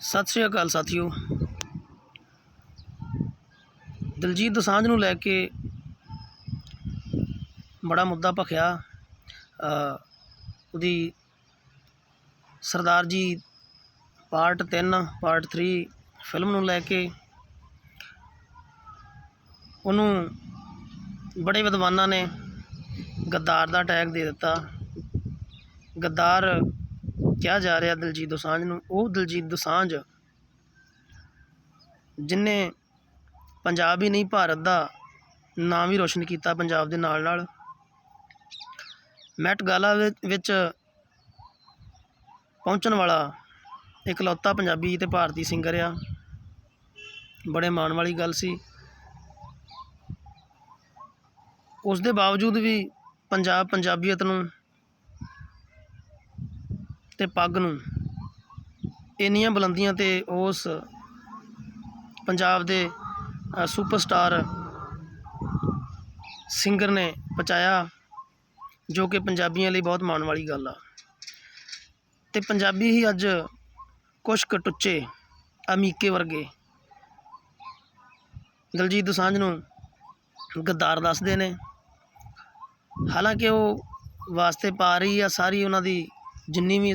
ਸਤਿ ਸ਼੍ਰੀ ਅਕਾਲ ਸਾਥੀਓ। ਦਲਜੀਤ ਦੋਸਾਂਝ ਨੂੰ ਲੈ ਕੇ ਬੜਾ ਮੁੱਦਾ ਭਖਿਆ ਉਹਦੀ Sardar ji part 3 part 3 film ਨੂੰ ਲੈ ਕੇ ਉਹਨੂੰ ਬੜੇ ਵਿਦਵਾਨਾਂ ਨੇ ਗੱਦਾਰ ਦਾ ਟੈਗ ਦੇ ਦਿੱਤਾ। ਗੱਦਾਰ ਕਿਹਾ ਜਾ ਰਿਹਾ ਦਿਲਜੀਤ ਦੋਸਾਂਝ ਨੂੰ, ਉਹ ਦਿਲਜੀਤ ਦੋਸਾਂਝ ਜਿਨੇ ਪੰਜਾਬ ਹੀ ਨਹੀਂ, ਭਾਰਤ ਦਾ ਨਾਮ ਵੀ ਰੋਸ਼ਨ ਕੀਤਾ ਪੰਜਾਬ ਦੇ ਨਾਲ ਨਾਲ। ਮੈਟ ਗਾਲਾ ਵਿੱਚ ਪਹੁੰਚਣ ਵਾਲਾ ਇਕਲੌਤਾ ਪੰਜਾਬੀ ਤੇ ਭਾਰਤੀ ਸਿੰਗਰ ਆ। ਬੜੇ ਮਾਣ ਵਾਲੀ ਗੱਲ ਸੀ। ਉਸ ਦੇ ਬਾਵਜੂਦ ਵੀ ਪੰਜਾਬ ਪੰਜਾਬੀਅਤ ਨੂੰ ਤੇ ਪੱਗ ਨੂੰ। ਇੰਨੀਆਂ ਬੁਲੰਦੀਆਂ ਤੇ ਉਸ ਪੰਜਾਬ ਦੇ ਸੁਪਰਸਟਾਰ ਸਿੰਗਰ ਨੇ ਪਹੁੰਚਾਇਆ, ਜੋ ਕਿ ਪੰਜਾਬੀਆਂ ਲਈ ਬਹੁਤ ਮਾਣ ਵਾਲੀ ਗੱਲ ਆ। ਤੇ ਪੰਜਾਬੀ ਹੀ ਅੱਜ ਕੁਛ ਕਟੁੱਚੇ ਅਮੀਕੇ ਵਰਗੇ ਦਲਜੀਤ ਦੋਸਾਂਝ ਨੂੰ ਗੱਦਾਰ ਦੱਸਦੇ ਨੇ। ਹਾਲਾਂਕਿ ਉਹ ਵਾਸਤੇ ਪਾ ਰਹੀ ਆ ਸਾਰੀ ਉਹਨਾਂ ਦੀ ਜਿੰਨੀ ਵੀ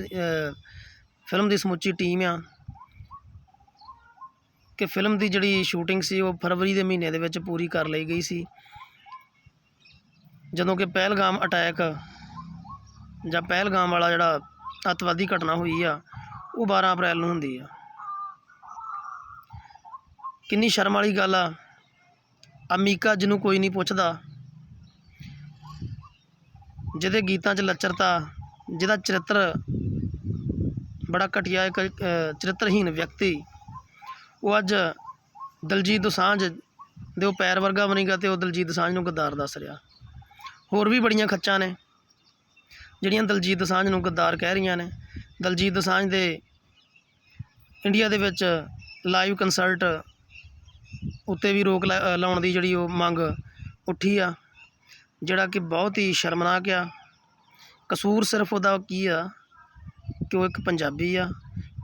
ਫਿਲਮ ਦੀ ਸਮੁੱਚੀ ਟੀਮ ਆ, ਕਿ ਫਿਲਮ ਦੀ ਜਿਹੜੀ ਸ਼ੂਟਿੰਗ ਸੀ ਉਹ ਫਰਵਰੀ ਦੇ ਮਹੀਨੇ ਦੇ ਵਿੱਚ ਪੂਰੀ ਕਰ ਲਈ ਗਈ ਸੀ। ਜਦੋਂ ਕਿ ਪਹਿਲਗਾਮ ਅਟੈਕ ਜਾਂ ਪਹਿਲਗਾਮ ਵਾਲਾ ਜਿਹੜਾ ਅੱਤਵਾਦੀ ਘਟਨਾ ਹੋਈ ਆ, ਉਹ 12 ਅਪ੍ਰੈਲ ਨੂੰ ਹੁੰਦੀ ਆ। ਕਿੰਨੀ ਸ਼ਰਮ ਵਾਲੀ ਗੱਲ ਆ। ਅਮੀਕਾ ਜਿਹਨੂੰ ਕੋਈ ਨਹੀਂ ਪੁੱਛਦਾ, ਜਿਹਦੇ ਗੀਤਾਂ 'ਚ ਲੱਚਰਤਾ ਜਿਹਦਾ ਚਰਿੱਤਰ ਬੜਾ ਘਟੀਆ ਇੱਕ ਅ, ਵਿਅਕਤੀ ਉਹ ਅੱਜ ਦਲਜੀਤ ਦੋਸਾਂਝ ਦੇ ਉਹ ਪੈਰ ਵਰਗਾ ਬਣੇਗਾ ਅਤੇ ਉਹ ਦਲਜੀਤ ਦੋਸਾਂਝ ਨੂੰ ਗੱਦਾਰ ਦੱਸ ਰਿਹਾ। ਹੋਰ ਵੀ ਬੜੀਆਂ ਖੱਚਾਂ ਨੇ ਜਿਹੜੀਆਂ ਦਲਜੀਤ ਦੋਸਾਂਝ ਨੂੰ ਗੱਦਾਰ ਕਹਿ ਰਹੀਆਂ ਨੇ। ਦਲਜੀਤ ਦੋਸਾਂਝ ਦੇ ਇੰਡੀਆ ਦੇ ਵਿੱਚ ਲਾਈਵ ਕੰਸਰਟ ਉੱਤੇ ਵੀ ਰੋਕ ਲਾ- ਲਾਉਣ ਦੀ ਜਿਹੜੀ ਉਹ ਮੰਗ ਉੱਠੀ ਆ ਜਿਹੜਾ ਕਿ ਬਹੁਤ ਹੀ ਸ਼ਰਮਨਾਕ ਆ। ਕਸੂਰ ਸਿਰਫ ਉਹਦਾ ਕੀ ਆ ਕਿ ਉਹ ਇੱਕ ਪੰਜਾਬੀ ਆ,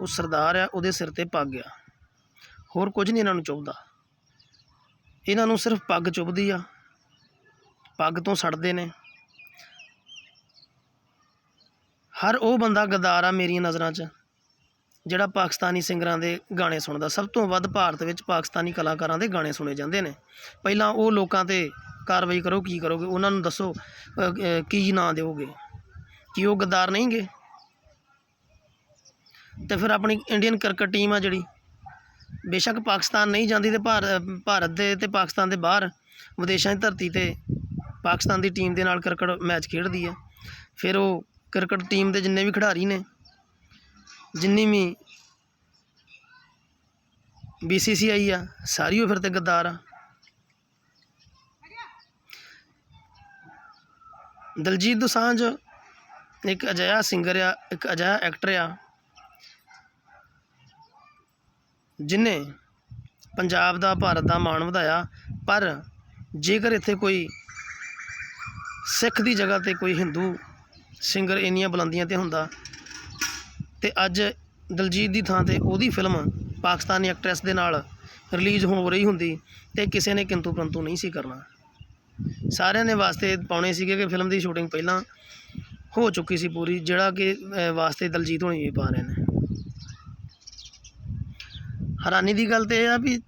ਉਹ ਸਰਦਾਰ ਆ, ਉਹਦੇ ਸਿਰ ਤੇ ਪੱਗ ਆ। ਹੋਰ ਕੁਝ ਨਹੀਂ ਇਹਨਾਂ ਨੂੰ ਚੁੱਭਦਾ। ਇਹਨਾਂ ਨੂੰ ਸਿਰਫ ਪੱਗ ਚੁੱਭਦੀ ਆ। ਪੱਗ ਤੋਂ ਸੜਦੇ ਨੇ। ਹਰ ਉਹ ਬੰਦਾ ਗਦਾਰ ਆ ਮੇਰੀਆਂ ਨਜ਼ਰਾਂ 'ਚ, ਜਿਹੜਾ ਪਾਕਿਸਤਾਨੀ ਸਿੰਗਰਾਂ ਦੇ ਗਾਣੇ ਸੁਣਦਾ। ਸਭ ਤੋਂ ਵੱਧ ਭਾਰਤ ਵਿੱਚ ਪਾਕਿਸਤਾਨੀ ਕਲਾਕਾਰਾਂ ਦੇ ਗਾਣੇ ਸੁਣੇ ਜਾਂਦੇ ਨੇ। ਪਹਿਲਾਂ ਉਹ ਲੋਕਾਂ ਤੇ ਕਾਰਵਾਈ ਕਰੋ, ਕੀ ਕਰੋਗੇ? ਉਹਨਾਂ ਨੂੰ ਦੱਸੋ ਕੀ ਨਾਂ ਦਿਓਗੇ? ਕੀ ਉਹ ਗਦਾਰ ਨਹੀਂਗੇ ਤੇ ਫਿਰ ਆਪਣੀ ਇੰਡੀਅਨ ਕ੍ਰਿਕਟ ਟੀਮ ਆ ਜਿਹੜੀ। ਬੇਸ਼ੱਕ ਪਾਕਿਸਤਾਨ ਨਹੀਂ ਜਾਂਦੀ ਤੇ ਭਾਰ- ਭਾਰਤ ਦੇ ਤੇ ਪਾਕਿਸਤਾਨ ਦੇ ਬਾਹਰ ਵਿਦੇਸ਼ਾਂ ਦੀ ਧਰਤੀ ਤੇ ਪਾਕਿਸਤਾਨ ਦੀ ਟੀਮ ਦੇ ਨਾਲ ਕ੍ਰਿਕਟ ਮੈਚ ਖੇਡਦੀ ਹੈ ਫਿਰ ਉਹ ਕ੍ਰਿਕਟ ਟੀਮ ਦੇ ਜਿੰਨੇ ਵੀ ਖਿਡਾਰੀ ਨੇ, ਜਿੰਨੀ ਵੀ ਬੀਸੀਸੀਆਈ ਆ, ਸਾਰੀ ਉਹ ਫਿਰ ਤੇ ਗੱਦਾਰ ਆ। ਦਲਜੀਤ ਦੋਸਾਂਝ ਇੱਕ ਅਜਿਹਾ ਸਿੰਗਰ ਆ, ਇੱਕ ਅਜਿਹਾ ਐਕਟਰ ਆ ਜਿਹਨੇ ਪੰਜਾਬ ਦਾ, ਭਾਰਤ ਦਾ ਮਾਣ ਵਧਾਇਆ, ਪਰ ਜੇਕਰ ਇੱਥੇ ਕੋਈ ਸਿੱਖ ਦੀ ਜਗ੍ਹਾ ਤੇ ਕੋਈ ਹਿੰਦੂ ਸਿੰਗਰ ਇੰਨੀਆਂ ਬੁਲੰਦੀਆਂ ਤੇ ਹੁੰਦਾ, ਤੇ ਅੱਜ ਦਲਜੀਤ ਦੀ ਥਾਂ ਤੇ ਉਹਦੀ ਫਿਲਮ ਪਾਕਿਸਤਾਨੀ ਐਕਟਰੈਸ ਦੇ ਨਾਲ ਰਿਲੀਜ਼ ਹੋ ਰਹੀ ਹੁੰਦੀ, ਤੇ ਕਿਸੇ ਨੇ ਕਿੰਤੂ ਪਰੰਤੂ ਨਹੀਂ ਸੀ ਕਰਨਾ। ਸਾਰਿਆਂ ਨੇ ਵਾਸਤੇ ਪਾਉਣੇ ਸੀਗੇ ਕਿ ਫਿਲਮ ਦੀ ਸ਼ੂਟਿੰਗ ਪਹਿਲਾਂ ਹੋ ਚੁੱਕੀ ਸੀ ਪੂਰੀ, ਜਿਹੜਾ ਕਿ ਵਾਸਤੇ ਦਲਜੀਤ ਹੋਣੀ ਵੀ ਪਾ ਰਹੇ ਨੇ। ਹੈਰਾਨੀ ਦੀ ਗੱਲ ਤੇ ਇਹ ਆ ਵੀ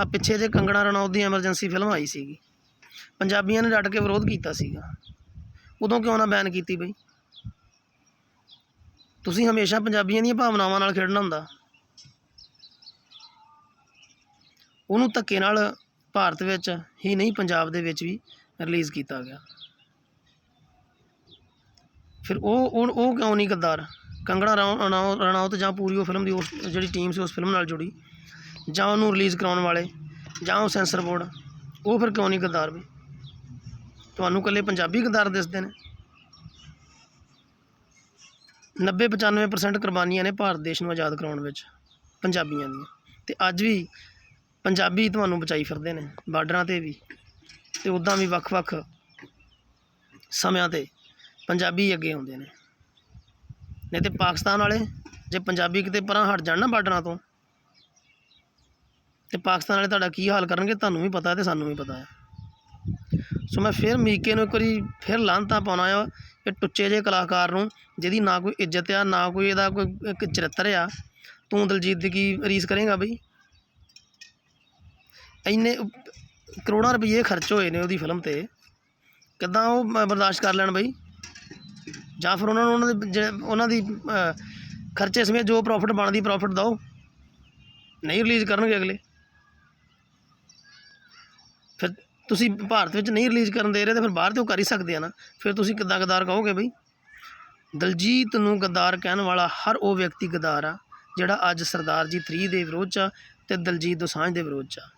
ਆ ਪਿੱਛੇ ਜੇ ਕੰਗਣਾ ਰਣੌਤ ਦੀ ਐਮਰਜੈਂਸੀ ਫਿਲਮ ਆਈ ਸੀਗੀ। ਪੰਜਾਬੀਆਂ ਨੇ ਡਟ ਕੇ ਵਿਰੋਧ ਕੀਤਾ ਸੀਗਾ। ਉਦੋਂ ਕਿਉਂ ਨਾ ਬੈਨ ਕੀਤੀ ਬਈ? ਤੁਸੀਂ ਹਮੇਸ਼ਾ ਪੰਜਾਬੀਆਂ ਦੀਆਂ ਭਾਵਨਾਵਾਂ ਨਾਲ ਖੇਡਣਾ ਹੁੰਦਾ। ਉਹਨੂੰ ਧੱਕੇ ਨਾਲ ਭਾਰਤ ਵਿੱਚ ਹੀ ਨਹੀਂ, ਪੰਜਾਬ ਦੇ ਵਿੱਚ ਵੀ ਰਿਲੀਜ਼ ਕੀਤਾ ਗਿਆ। ਫਿਰ ਉਹ ਉਹ ਉਹ ਕਿਉਂ ਨਹੀਂ ਗੱਦਾਰ? ਕੰਗਣਾ ਰਾਉ- ਰਣਾਉ- ਰਣੌਤ ਜਾਂ ਪੂਰੀ ਉਹ ਫਿਲਮ ਦੀ ਉਸ ਜਿਹੜੀ ਟੀਮ ਸੀ ਉਸ ਫਿਲਮ ਨਾਲ ਜੁੜੀ। ਜਾਂ ਉਹਨੂੰ ਰਿਲੀਜ਼ ਕਰਾਉਣ ਵਾਲੇ, ਜਾਂ ਉਹ ਸੈਂਸਰ ਬੋਰਡ ਉਹ ਫਿਰ ਕਿਉਂ ਨਹੀਂ ਗੱਦਾਰ ਵੀ? ਤੁਹਾਨੂੰ ਇਕੱਲੇ ਪੰਜਾਬੀ ਗੱਦਾਰ ਦਿਸਦੇ ਨੇ। 90 95% ਕੁਰਬਾਨੀਆਂ ਨੇ ਭਾਰਤ ਦੇਸ਼ ਨੂੰ ਆਜ਼ਾਦ ਕਰਾਉਣ ਵਿੱਚ, ਪੰਜਾਬੀਆਂ ਦੀਆਂ। ਤੇ ਅੱਜ ਵੀ ਪੰਜਾਬੀ ਤੁਹਾਨੂੰ ਬਚਾਈ ਫਿਰਦੇ ਨੇ, ਬਾਰਡਰਾਂ ਤੇ ਵੀ। ਤੇ ਉੱਦਾਂ ਵੀ ਵੱਖ-ਵੱਖ ਸਮਿਆਂ ਤੇ ਪੰਜਾਬੀ ਅੱਗੇ ਆਉਂਦੇ ਨੇ। ਨਹੀਂ ਤੇ ਪਾਕਿਸਤਾਨ ਵਾਲੇ, ਜੇ ਪੰਜਾਬੀ ਕਿਤੇ ਪਰਾਂ ਹਟ ਜਾਣ ਨਾ ਬਾਰਡਰਾਂ ਤੋਂ, ਤੇ ਪਾਕਿਸਤਾਨ ਵਾਲੇ ਤੁਹਾਡਾ ਕੀ ਹਾਲ ਕਰਨਗੇ ਤੁਹਾਨੂੰ ਵੀ ਪਤਾ ਤੇ ਸਾਨੂੰ ਵੀ ਪਤਾ ਹੈ। ਸੋ ਮੈਂ ਫਿਰ ਮੀਕੇ ਨੂੰ ਇੱਕ ਵਾਰੀ ਫਿਰ ਲਾਂਤਾ ਪਾਉਣਾ ਆ ਇਹ ਟੁੱਚੇ ਜਿਹੇ ਕਲਾਕਾਰ ਨੂੰ, ਜਿਹਦੀ ਨਾ ਕੋਈ ਇੱਜ਼ਤ ਆ, ਨਾ ਕੋਈ ਇਹਦਾ ਕੋਈ ਇੱਕ ਚਰਿੱਤਰ ਆ। ਤੂੰ ਦਲਜੀਤ ਦੀ ਕੀ ਰੀਸ ਕਰੇਗਾ ਬਈ? ਇੰਨੇ ਕਰੋੜਾਂ ਰੁਪਏ ਖਰਚ ਹੋਏ ਨੇ ਉਹਦੀ ਫਿਲਮ ਤੇ। ਕਿੱਦਾਂ ਉਹ ਬਰਦਾਸ਼ਤ ਕਰ ਲੈਣ ਬਈ? ਜਾਂ ਫਿਰ ਉਹਨਾਂ ਨੂੰ ਉਹਨਾਂ ਦੇ ਜਿਹੜੇ- ਉਹਨਾਂ ਦੀ ਖਰਚੇ ਸਮੇਤ ਜੋ ਪ੍ਰੋਫਿਟ ਬਣਦੀ ਪ੍ਰੋਫਿਟ ਦਿਓ। ਨਹੀਂ ਰਿਲੀਜ਼ ਕਰਨਗੇ ਅਗਲੇ। ਫਿਰ ਤੁਸੀਂ ਭਾਰਤ ਵਿੱਚ ਨਹੀਂ ਰਿਲੀਜ਼ ਕਰਨ ਦੇ ਰਹੇ ਤਾਂ ਫਿਰ ਬਾਹਰ ਤੇ ਉਹ ਕਰ ਹੀ ਸਕਦੇ ਆ ਨਾ। ਫਿਰ ਤੁਸੀਂ ਕਿੱਦਾਂ ਗਦਾਰ ਕਹੋਗੇ ਬਈ? ਦਲਜੀਤ ਨੂੰ ਗਦਾਰ ਕਹਿਣ ਵਾਲਾ ਹਰ ਉਹ ਵਿਅਕਤੀ ਗਦਾਰ ਆ, ਜਿਹੜਾ ਅੱਜ ਸਰਦਾਰ ਜੀ 3 ਦੇ ਵਿਰੋਧ ਚ ਆ ਤੇ ਦਲਜੀਤ ਦੋਸਾਂਝ ਦੇ ਵਿਰੋਧ ਚ ਆ।